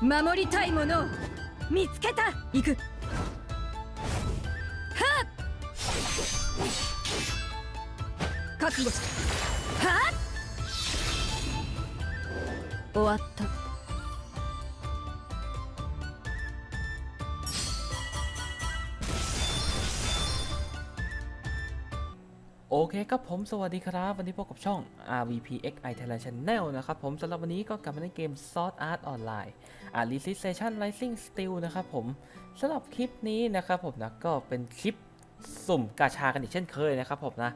守りたいものを見つけた行くはっ覚悟してはっ終わった โอเคครับผมสวัสดีครับ วันนี้พบกับช่อง RVPXI Thailand Channel นะครับผมสำหรับวันนี้ก็กลับมาในเกม Sword Art Online อ่า Resistance Rising Steel นะครับผมสำหรับคลิปนี้นะครับผมนะก็เป็นคลิปสุ่มกาชากันอีกเช่นเคยนะครับผมนะ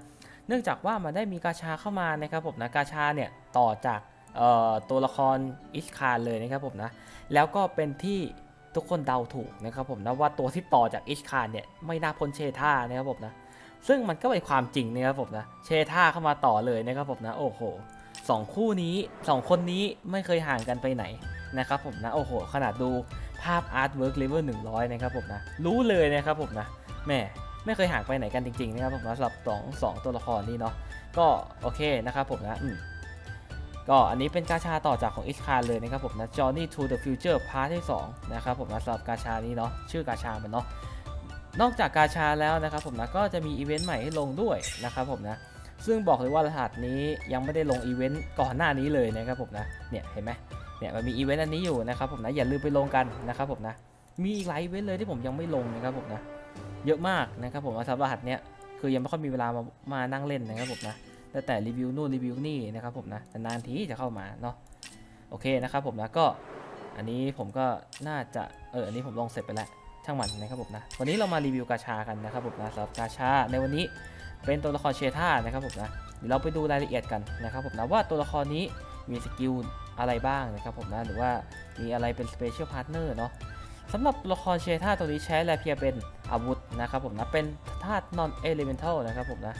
เนื่องจากว่ามันได้มีกาชาเข้ามานะครับผมนะกาชาเนี่ยต่อจากตัวละครอิสคารเลยนะครับผมนะแล้วก็เป็นที่ทุกคนเดาถูกนะครับผมนะว่าตัวที่ต่อจากอิสคารเนี่ยไม่น่าพ้นเชท่านะครับผมนะซึ่งมันก็เป็นความจริงนะครับผมนะเชท่าเข้ามาต่อเลยนะครับผมนะโอ้โห สองคู่นี้สองคนนี้ไม่เคยห่างกันไปไหนนะครับผมนะ โอ้โห ขนาดดูภาพอาร์ตเวิร์กเลเวล100นะครับผมนะ รู้เลยนะครับผมนะแม่ไม่เคยห่างไปไหนกันจริง ๆ นะครับผมนะสำหรับสองสองตัวละครนี้เนาะก็โอเคนะครับผมนะอืมก็อันนี้เป็นกาชาต่อจากของอิสคาเลยนะครับผมนะ Journey to the Future Part ที่2นะครับผมนะสำหรับกาชานี้เนาะชื่อกาชามันเนาะนอกจากกาชาแล้วนะครับผมนะก็จะมีอีเวนต์ใหม่ให้ลงด้วยนะครับผมนะ ซึ่งบอกเลยว่ารหัสนี้ยังไม่ได้ลงอีเวนต์ก่อนหน้านี้เลยนะครับผมนะเนี่ยเห็นไหมเนี่ยมันมีอีเวนต์อันนี้อยู่นะครับผมนะอย่าลืมไปลงกันนะครับผมนะมีอีกหลายอีเวนต์เลยที่ผมยังไม่ลงนะครับผมนะเยอะมากนะครับผมสำหรับรหัสเนี้ยคือยังไม่ค่อยมีเวลามามานั่งเล่นนะครับผมนะแต่แต่รีวิวนู่นรีวิวนี่นะครับผมนะนานทีจะเข้ามาเนาะโอเคนะครับผมนะก็อันนี้ผมก็น่าจะเอออันนี้ผมลงเสร็จไปแล้วช่างมันนะครับผมนะวันนี้เรามารีวิวกาชากันนะครับผมนะสำหรับกาชาในวันนี้ เป็นตัวละครเชท่านะครับผมนะเดี๋ยวเราไปดูรายละเอียดกันนะครับผมนะว่าตัวละครนี้มีสกิลอะไรบ้างนะครับผมนะหรือว่ามีอะไรเป็นสเปเชียลพาร์ทเนอร์เนาะสำหรับตัวละครเชท่าตัวนี้ใช้แลเพียเป็นอาวุธนะครับผมนะเป็นธาตุนอนเอลิเมนทัลนะครับผมนะ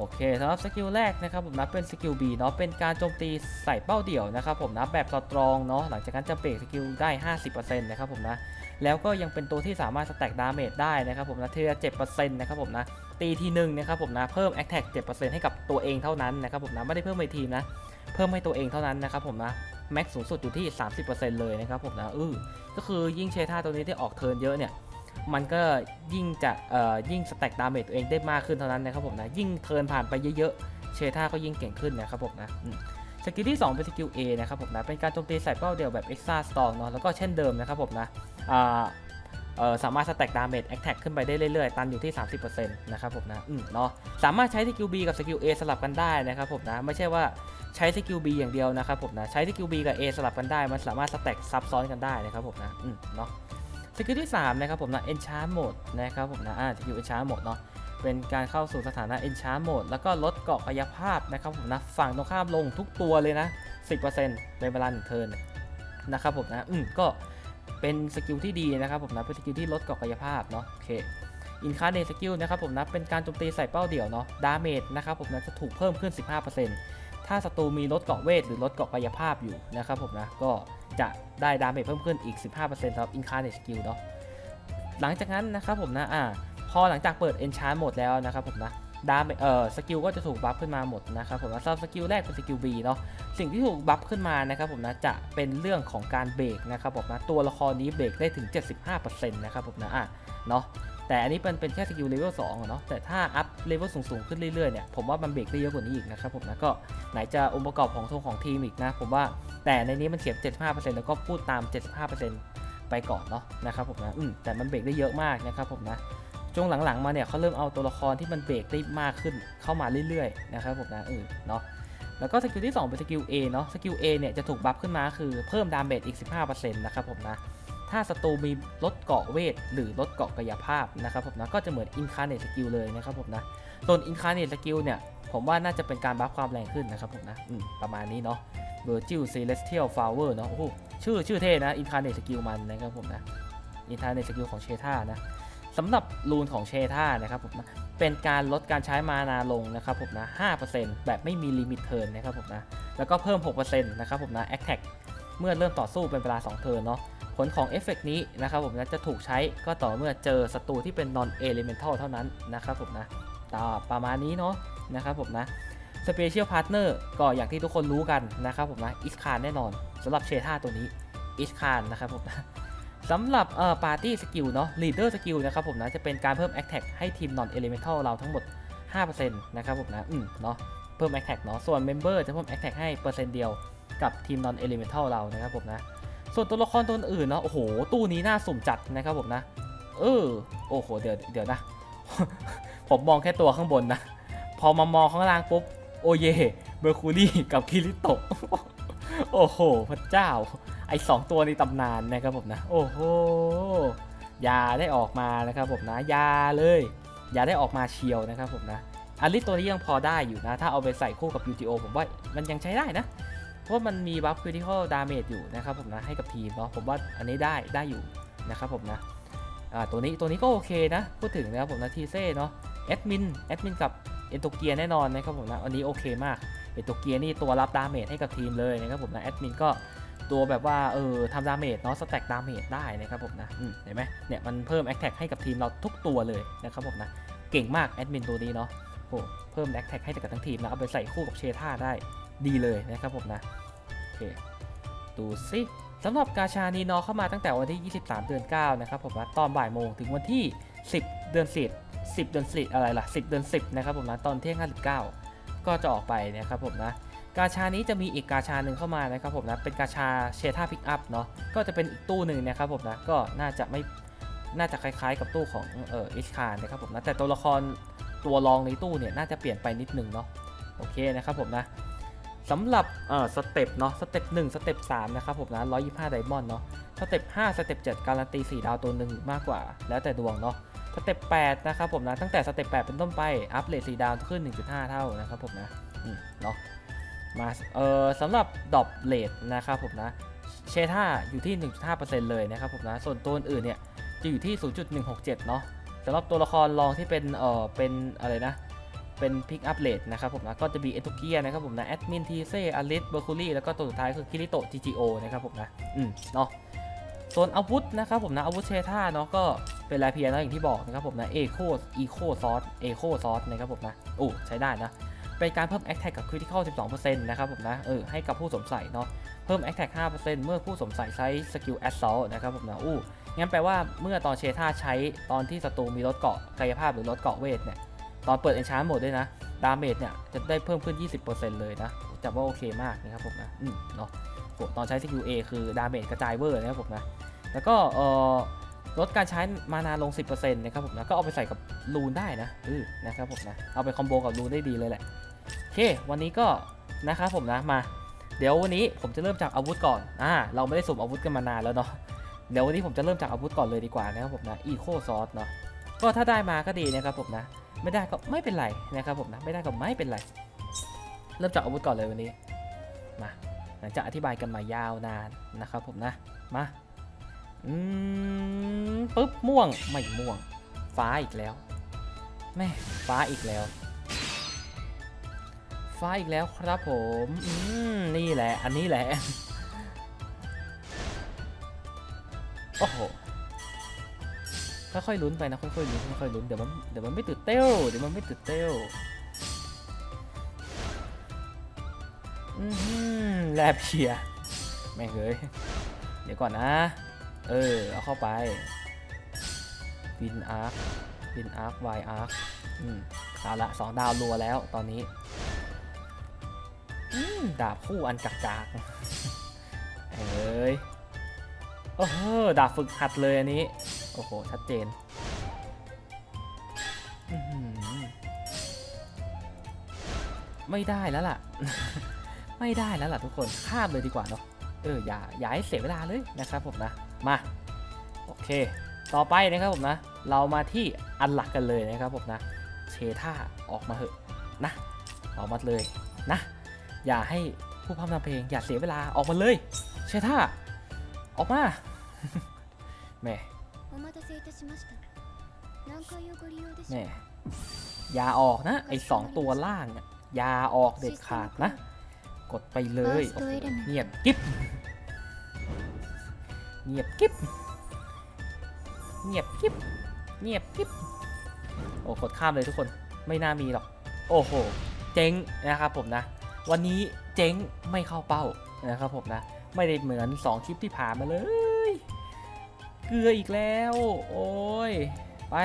โอเคสำหรับสกิลแรกนะครับผมนะเป็นสกิล B เนาะเป็นการโจมตีใส่เป้าเดี่ยวนะครับผมนะแบบสตรองเนาะหลังจากนั้นจะเบรกสกิลได้ 50%นะครับผมนะแล้วก็ยังเป็นตัวที่สามารถสแต็กดาเมจได้นะครับผมนะเทีละ7%นะครับผมนะตีทีหนึ่งนะครับผมนะเพิ่ม a อ t a c 7%ให้กับตัวเองเท่านั้นนะครับผมนะไม่ได้เพิ่มไปทีมนะเพิ่มให้ตัวเองเท่านั้นนะครับผมนะแม็กสูงสุดอยู่ที่ 30%เลยนะครับผมนะเออก็คือยิ่งเชท่าตัวนี้ที่ออกเทิร์นเยอะเนี่ย มันก็ยิ่งจะเอ่อยิ่งสแต็กดาเมจตัวเองได้มากขึ้นเท่านั้นนะครับผมนะยิ่งเทิร์นผ่านไปเยอะๆเชท่าก็ยิ่งเก่งขึ้นนะครับผมนะสกิลที่ 2 เป็นสกิล A นะครับผมนะเป็นการโจมตีใส่เป้าเดียวแบบ Extra Strong เนาะแล้วก็เช่นเดิมนะครับผมนะอ่าสามารถสแต็กดาเมจแอคแท็กขึ้นไปได้เรื่อยๆ ตันอยู่ที่ 30%นะครับผมนะอืมเนาะสามารถใช้สกิล B กับสกิล A สลับกันได้นะครับผมนะไม่ใช่ว่าใช้สกิล B อย่างเดียวนะครับผมนะใช้สกิล B กับ A สลับกันได้ มันสามารถสแต็กซับซ้อนกันได้นะครับผมนะอืมเนาะ กิลที่3นะครับผมนะ Enchant Mode นะครับผมนะอ่าสกิล Enchant Mode เนาะเป็นการเข้าสู่สถานะ Enchant Mode แล้วก็ลดเกาะกายภาพนะครับผมนะฝั่งตรงข้ามลงทุกตัวเลยนะ 10%ในเวลาหนึ่งเทิร์นนะครับผมนะอืมก็เป็นสกิลที่ดีนะครับผมนะเป็นสกิลที่ลดเกาะกายภาพเนาะโอเคอินคาเนสกิลนะครับผมนะเป็นการโจมตีใส่เป้าเดี่ยวเนาะดาเมจนะครับผมนะจะถูกเพิ่มขึ้น 15%ถ้าศัตรูมีลดเกาะเวทหรือลดเกาะกายภาพอยู่นะครับผมนะก็ จะได้ดาเมจเพิ่มขึ้นอีก 15%สำหรับอินคาเนสกิลเนาะหลังจากนั้นนะครับผมนะอ่าพอหลังจากเปิด Enchant หมดแล้วนะครับผมนะดาเมจเอ่อสกิลก็จะถูกบัฟขึ้นมาหมดนะครับผมนะสำหรับสกิลแรกเป็นสกิล B เนาะสิ่งที่ถูกบัฟขึ้นมานะครับผมนะจะเป็นเรื่องของการเบรกนะครับผมนะตัวละครนี้เบรกได้ถึง 75%นะครับผมนะอะเนาะ แต่อันนี้เป็นเป็นแค่สกิลเลเวล2อะเนาะแต่ถ้าอัพเลเวลสูงๆขึ้นเรื่อยๆเนี่ยผมว่ามันเบรกได้เยอะกว่านี้อีกนะครับผมนะก็ไหนจะองค์ประกอบของทงของทีมอีกนะผมว่าแต่ในนี้มันเขียน 75%แล้วก็พูดตาม 75%ไปก่อนเนาะนะครับผมนะอืมแต่มันเบรกได้เยอะมากนะครับผมนะช่วงหลังๆมาเนี่ยเขาเริ่มเอาตัวละครที่มันเบรกได้มากขึ้นเข้ามาเรื่อยๆนะครับผมนะเออเนาะแล้วก็สกิลที่ 2 เป็นสกิล A เนาะสกิล A เนี่ยจะถูกบัฟขึ้นมาคือเพิ่มดาเมจอีก 15%นะครับผมนะ ถ้าศัตรูมีลดเกาะเวท หรือลดเกาะกายภาพนะครับผมนะก็จะเหมือน Incarnate Skill เลยนะครับผมนะส่วน Incarnate Skill เนี่ยผมว่าน่าจะเป็นการบัฟความแรงขึ้นนะครับผมนะมประมาณนี้เนาะ Virgil Celestial Flower เนาะโอ้โหชื่อชื่อเท่นะ Incarnate Skill มันนะครับผมนะ Incarnate Skill ของเชท่านะสำหรับรูนของเชท่านะครับผมนะเป็นการลดการใช้มานาลงนะครับผมนะ5%แบบไม่มีลิมิตเทิร์นนะครับผมนะแล้วก็เพิ่ม 6%นะครับผมนะ Attack เมื่อเริ่มต่อสู้เป็นเวลา 2 เทิร์นเนาะผลของเอฟเฟกต์นี้นะครับผมนะจะถูกใช้ก็ต่อเมื่อเจอศัตรูที่เป็น non elemental เท่านั้นนะครับผมนะต่อประมาณนี้เนาะนะครับผมนะ Special Partner ก็อย่างที่ทุกคนรู้กันนะครับผมนะอิสคารแน่นอนสำหรับเชท่าตัวนี้อิชคานนะครับผมนะสำหรับเอ่อปาร์ตี้สกิลเนาะลีดเดอร์สกิลนะครับผมนะจะเป็นการเพิ่ม Attack ให้ทีม Non Elemental เราทั้งหมด 5%นะครับผมนะอืมเนาะเพิ่ม Attack เนาะส่วน Member จะเพิ่ม Attack ให้เปอร์เซ็นต์เดียว กับทีม Non Elemental เรานะครับผมนะ ส่วนตัวละครตัวอื่นเนาะโอ้โห ตู้นี้น่าสุ่มจัดนะครับผมนะ เออโอ้โหเดี๋ยวเดี๋ยวนะ ผมมองแค่ตัวข้างบนนะ พอมามองข้างล่างปุ๊บโอเยเบอร์คูรี่กับคิริโตะโอ้โหพระเจ้า ไอสองตัวในตำนานนะครับผมนะ โอ้โหอยาได้ออกมานะครับผมนะอยาเลยอยาได้ออกมาเชียวนะครับผมนะอันลิสตัวนี้ยังพอได้อยู่นะ ถ้าเอาไปใส่คู่กับ UTO ผมว่ามันยังใช้ได้นะ ราะมันมีบัฟ critical damage อยู่นะครับผมนะให้กับทีมเนาะผมว่าอันนี้ได้ได้อยู่นะครับผมนะอ่าตัวนี้ตัวนี้ก็โอเคนะ พูดถึงนะครับผมนะทีเซ่เนาะแอดมินแอดมินกับเอโตเกียแน่นอนนะครับผมนะอันนี้โอเคมากเอโตเกียนี่ตัวรับดาเมจให้กับทีมเลยนะครับผมนะแอดมินก็ตัวแบบว่าเออทำดาเมจเนาะสแต็กดาเมจได้นะครับผมนะเห็นไหมเนี่ยมันเพิ่มแอคแท็กให้กับทีมเราทุกตัวเลยนะครับผมนะเก่งมากแอดมินตัวนี้เนาะโอ้เพิ่มแอคแท็กให้กับทั้งทีมนะเอาไปใส่คู่กับเชท่าได้ ดีเลยนะครับผมนะโอเคดูสิสำหรับกาชานีนาะเข้ามาตั้งแต่วันที่ 23 เดือน 9 นะครับผมนะตอนบ่ายโมงถึงวันที่ 10 เดือน10 10 เดือน10อะไรล่ะ 10 เดือน 10 นะครับผมนะตอนเที่ยง 59 ก็จะออกไปนะครับผมนะกาชานี้จะมีอีกกาชาหนึ่งเข้ามานะครับผมนะเป็นกาชาเชท่าพิกอัพเนาะก็จะเป็นอีกตู้หนึ่งนะครับผมนะก็น่าจะไม่น่าจะคล้ายๆ กับตู้ของเอ่ออิชคานนะครับผมนะแต่ตัวละครตัวรองในตู้เนี่ยน่าจะเปลี่ยนไปนิดนึงเนาะโอเคนะครับผมนะ สำหรับเอ่อสเต็ปเนาะสเต็ป1สเต็ป3นะครับผมนะ125ไดมอนด์เนาะสเต็ป5สเต็ป7การันตี4ดาวตัวหนึ่งมากกว่า แล้วแต่ดวงเนาะสเต็ป8นะครับผมนะตั้งแต่สเต็ป8เป็นต้นไป อัพเลท4ดาวขึ้น1.5เท่านะครับผมนะอืมเนาะมาเอ่อสำหรับดอปเลทนะครับผมนะเชท่าอยู่ที่ 1.5%เลยนะครับผมนะส่วนตัวอื่นเนี่ยจะอยู่ที่ 0.167 เนาะสำหรับตัวละครรองที่เป็นเอ่อเป็นอะไรนะ เป็นพิกอัพเลดนะครับผมนะก็จะมีเอตุเกียนะครับผมนะแอดมินทีเซอลิสเบอร์คูรี่แล้วก็ตัวสุดท้ายคือคิริโตะ GGO นะครับผมนะอืมเนาะส่วนอาวุธนะครับผมนะอาวุธเชท่าเนาะก็เป็นลายเพียร์นะอย่างที่บอกนะครับผมนะเอโคอีโคซอสเอโคซอสนะครับผมนะโอ้ใช้ได้นะเป็นการเพิ่ม Attack กับ Critical 12%นะครับผมนะเออให้กับผู้สวมใส่เนาะเพิ่ม Attack 5%เมื่อผู้สวมใส่ใช้สกิล Assault นะครับผมนะอู้งั้นแปลว่าเมื่อตอนเชท่าใช้ตอนที่ศัตรูมีรถเกาะกายภาพหรือรถเกาะเวทเนี่ย ตอนเปิด Enchant Mode ด้วยนะ ดาเมจเนี่ยจะได้เพิ่มขึ้น 20%เลยนะจับว่าโอเคมากนะครับผมนะ อืมเนาะตอนใช้สกิล A คือดาเมจกระจายเวอร์นะครับผมนะ แล้วก็เอ่อลดการใช้มานาลง 10%นะครับผมนะ ก็เอาไปใส่กับรูนได้นะอือนะครับผมนะ เอาไปคอมโบกับรูนได้ดีเลยแหละ โอเค วันนี้ก็นะครับผมนะ มา เดี๋ยววันนี้ผมจะเริ่มจากอาวุธก่อน อ่า เราไม่ได้สุ่มอาวุธกันมานานแล้วเนาะ เดี๋ยววันนี้ผมจะเริ่มจากอาวุธก่อนเลยดีกว่านะครับผมนะ อีโคซอสเนาะ ก็ถ้าได้มาก็ดีนะครับผมนะ ไม่ได้ก็ไม่เป็นไรนะครับผมนะไม่ได้ก็ไม่เป็นไร เริ่มจากอาวุธก่อนเลยวันนี้มาหลังจากอธิบายกันมายาวนานนะครับผมนะมาอืมปุ๊บม่วงไม่ม่วง ฟ้าอีกแล้วแม่ฟ้าอีกแล้ว ฟ้าอีกแล้วครับผมอืมนี่แหละอันนี้แหละโอ้โห ค่อยๆลุ้นไปนะค่อยๆลุ้นค่อยๆลุ้นเดี๋ยวมันเดี๋ยวมันไม่ตื่นเต้วเดี๋ยวมันไม่ตื่นเต้วอือหือแลบเชียร์แม่เลยเดี๋ยวก่อนนะ เออ เอาเข้าไปวินอาร์ควินอาร์ควายอาร์คอืมเอาละสองดาวรัวแล้วตอนนี้อืมดาบคู่อันกักจากเอ้ยโอ้โหดาบฝึกหัดเลยอันนี้ อ้โห ชัดเจนไม่ได้แล้วล่ะ ไม่ได้แล้วล่ะทุกคนข้ามเลยดีกว่าเนาะเอออย่าอย่าให้เสียเวลาเลยนะครับผมนะมาโอเค ต่อไปนะครับผมนะ เรามาที่อันหลักกันเลยนะครับผมนะ เชท่าออกมาเหอะนะออกมาเลยนะ อย่าให้ผู้พำนำเพลงอย่าเสียเวลาออกมาเลย เชท่าออกมาแม่ นี่ยาออกนะ ไอสองตัวล่างเนี่ยยาออกเด็ดขาดนะ กดไปเลยเงียบกิ๊บเงียบกิ๊บเงียบกิ๊บเงียบกิ๊บโอ้กดข้ามเลยทุกคนไม่น่ามีหรอก โอ้โห เจ๊งนะครับผมนะ วันนี้เจ๊งไม่เข้าเป้านะครับผมนะ ไม่ได้เหมือน 2 คลิปที่ผ่านมาเลย เกลืออีกแล้ว โอ้ย ไป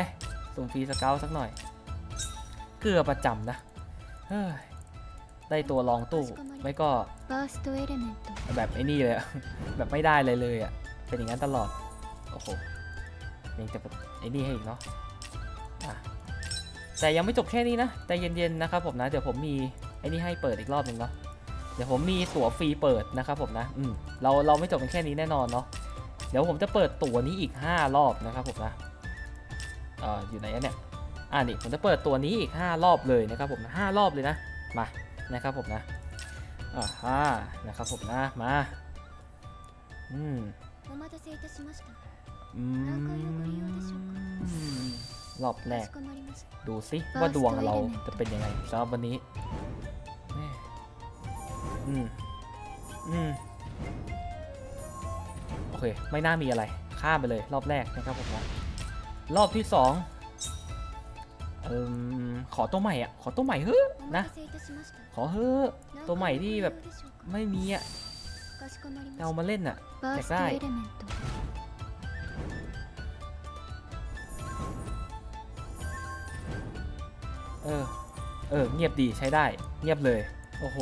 ส่งฟรีสเกลสักหน่อย เกลือประจำนะเฮ้ยได้ตัวรองตู้ไม่ก็แบบไอ้นี่เลยแบบไม่ได้เลยเลยอะเป็นอย่างนั้นตลอด โอ้โหยังจะไอ้นี่ให้อีกเนาะแต่ยังไม่จบแค่นี้นะแต่เย็นๆนะครับผมนะเดี๋ยวผมมีไอ้นี่ให้เปิดอีกรอบหนึ่งเนาะเดี๋ยวผมมีตั๋วฟรีเปิดนะครับผมนะ อืมเราเราไม่จบกันแค่นี้แน่นอนเนาะ เดี๋ยวผมจะเปิดตัวนี้อีก 5 รอบนะครับผมนะเอออยู่ไหนเนี่ยอ่านี่ผมจะเปิดตัวนี้อีก 5 รอบเลยนะครับผมห้ารอบเลยนะมานะครับผมนะอ่าฮ่นะครับผมนะมาอืมรอบแรก ดูสิว่าดวงเราจะเป็นยังไงสำหรับวันนี้อืมอืม ไม่น่ามีอะไร ข้ามไปเลยรอบแรกนะครับผมรอบที่สองขอตัวใหม่อะ ขอตัวใหม่เฮ้อนะ ขอเฮ้อตัวใหม่ที่แบบไม่มีอะเอามาเล่นอะแยากได้เออ เออ เงียบดีใช้ได้ เงียบเลย โอ้โห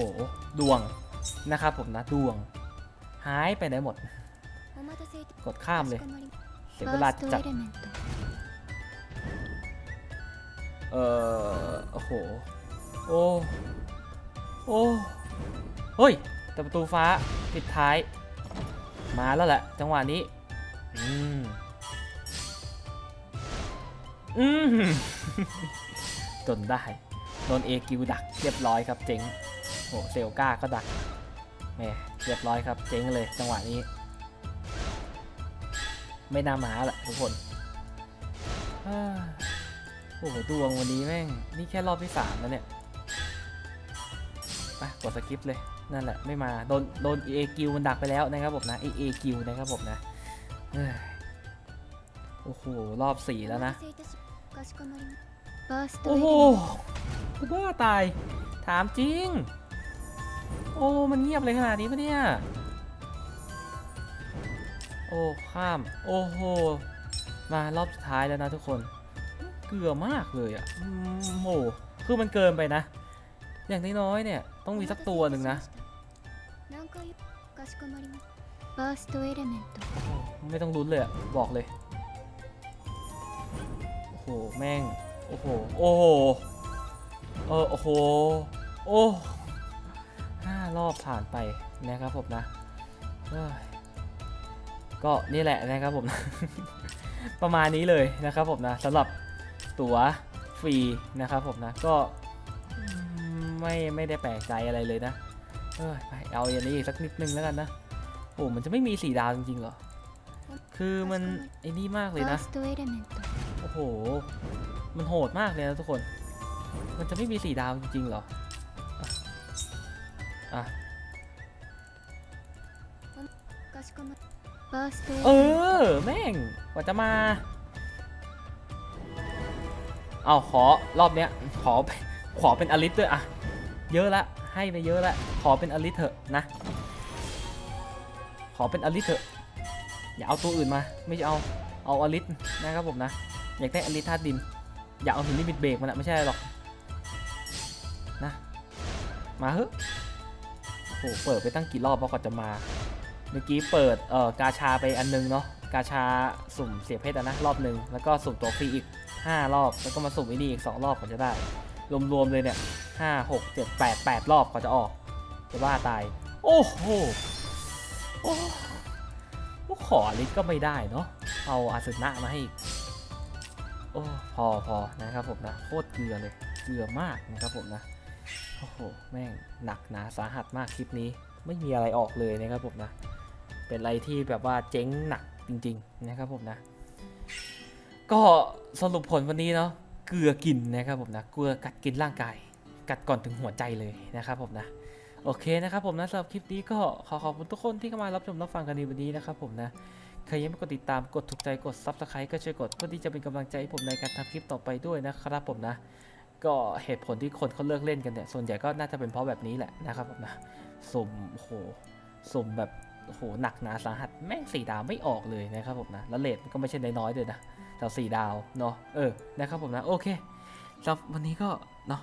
ดวง นะครับผมนะ ดวง หายไปไหนหมด กดข้ามเลย เสียเวลาจัด เอ่อโอ้โห โอ้ โอ้เฮ้ย แต่ประตูฟ้าปิดท้าย มาแล้วแหละ จังหวะนี้ อืม อืมจนได้ โดนเอกิวดักเรียบร้อยครับเจ๊งโอ้เซลกาก็ดักแม่เรียบร้อยครับเจ๊งเลยจังหวะนี้ ไม่น่ามาแหละทุกคนโอ้โหดวงวันนี้แม่ง นี่แค่รอบที่สามแล้วเนี่ยไปกดสกิปเลยนั่นแหละไม่มาโดนโดนเอคิวมันดักไปแล้วนะครับผมนะเอเอคิวนะครับผมนะโอ้โหรอบสี่แล้วนะโอ้โหบ้าตายถามจริง โอ้มันเงียบเลยขนาดนี้ปะเนี่ย โอ้ข้าม โอ้โห มารอบสุดท้ายแล้วนะทุกคน เกือบมากเลยอะ่ะโอ้คือมันเกินไปนะ อย่างน้อยๆเนี่ย ต้องมีสักตัวหนึ่งนะ ไม่ต้องลุ้นเลยอะบอกเลย โอ้โห แม่ง โอ้โห โอ้โห เออ โอ้โห โอ้ห้ารอบผ่านไปนะครับผมนะเฮ้ย ก็นี่แหละนะครับผม ประมาณนี้เลยนะครับผมนะสำหรับตั๋วฟรีนะครับผมนะก็ไม่ไม่ได้แปลกใจอะไรเลยนะเออไปเอาอย่างนี้สักนิดนึงแล้วกันนะโอ้มันจะไม่มีสีดาวจริงๆเหรอ คือมันไอ้นี่มากเลยนะ โอ้โห มันโหดมากเลยนะทุกคน มันจะไม่มีสีดาวจริงๆเหรอ อะ เออ แม่ง กว่าจะมา เอาขอรอบเนี้ย ขอ ขอเป็นอลิสด้วยอะ เยอะละ ให้ไปเยอะละ ขอเป็นอลิสเถอะนะ ขอเป็นอลิสเถอะ อย่าเอาตัวอื่นมา ไม่ใช่เอา เอาอลิสนะครับผมนะ อยากได้อลิสธาตุดิน อย่าเอาหินที่บิดเบรกมันอะไม่ใช่หรอก นะ มาเฮ้โอ้เปิดไปตั้งกี่รอบแล้วกว่าจะมา เมื่อกี้เปิดเอ่อกาชาไปอันนึงเนาะกาชาสุ่มเสียเพชรนะรอบหนึ่งแล้วก็สุ่มตัวฟรีอีก 5 รอบ แล้วก็มาสุ่มอ้นี่อีก 2 รอบกว่าจะได้ รวมๆเลยเนี่ย5 6 7 8 8รอบกว่าจะออกจะว่าตาย โอ้โหโอ้โอ้ขอลิสก็ไม่ได้เนาะเอาอาสึนะมาให้อีกโอ้พอพอนะครับผมนะโคตรเกลือเลยเกลือมากนะครับผมนะโอ้โหแม่งหนักหนาสาหัสมากคลิปนี้ไม่มีอะไรออกเลยนะครับผมนะ เป็นอะไรที่แบบว่าเจ๊งหนักจริง ๆ นะครับผมนะ ก็สรุปผลวันนี้เนาะเกลือกินนะครับผมนะเกลือกัดกินร่างกาย กัดก่อนถึงหัวใจเลยนะครับผมนะโอเคนะครับผมนะสำหรับคลิปนี้ก็ขอขอบคุณทุกคนที่เข้ามารับชมรับฟังกันในวันนี้นะครับผมนะใครยังไม่กดติดตามกดถูกใจกด Subscribe ก็ช่วยกดเพื่อที่จะเป็นกำลังใจให้ผมในการทำคลิปต่อไปด้วยนะครับผมนะ ก็เหตุผลที่คนเขาเลิกเล่นกันเนี่ยส่วนใหญ่ก็น่าจะเป็นเพราะแบบนี้แหละนะครับผมนะสมโหสมแบบ โอ้โหหนักหนาสาหัสแม่งสี่ดาวไม่ออกเลยนะครับผมนะแล้วเลทก็ไม่ใช่น้อยๆด้วยนะแต่สี่ดาวเนาะเออนะครับผมนะโอเคสำหรับวันนี้ก็เนาะ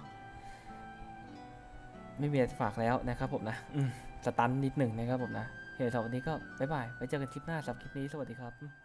ไม่มีอะไรฝากแล้วนะครับผมนะอืมสตันนิดหนึ่งนะครับผมนะโอเคสำหรับวันนี้ก็บ๊ายบายไว้เจอกันคลิปหน้าสำหรับคลิปนี้สวัสดีครับ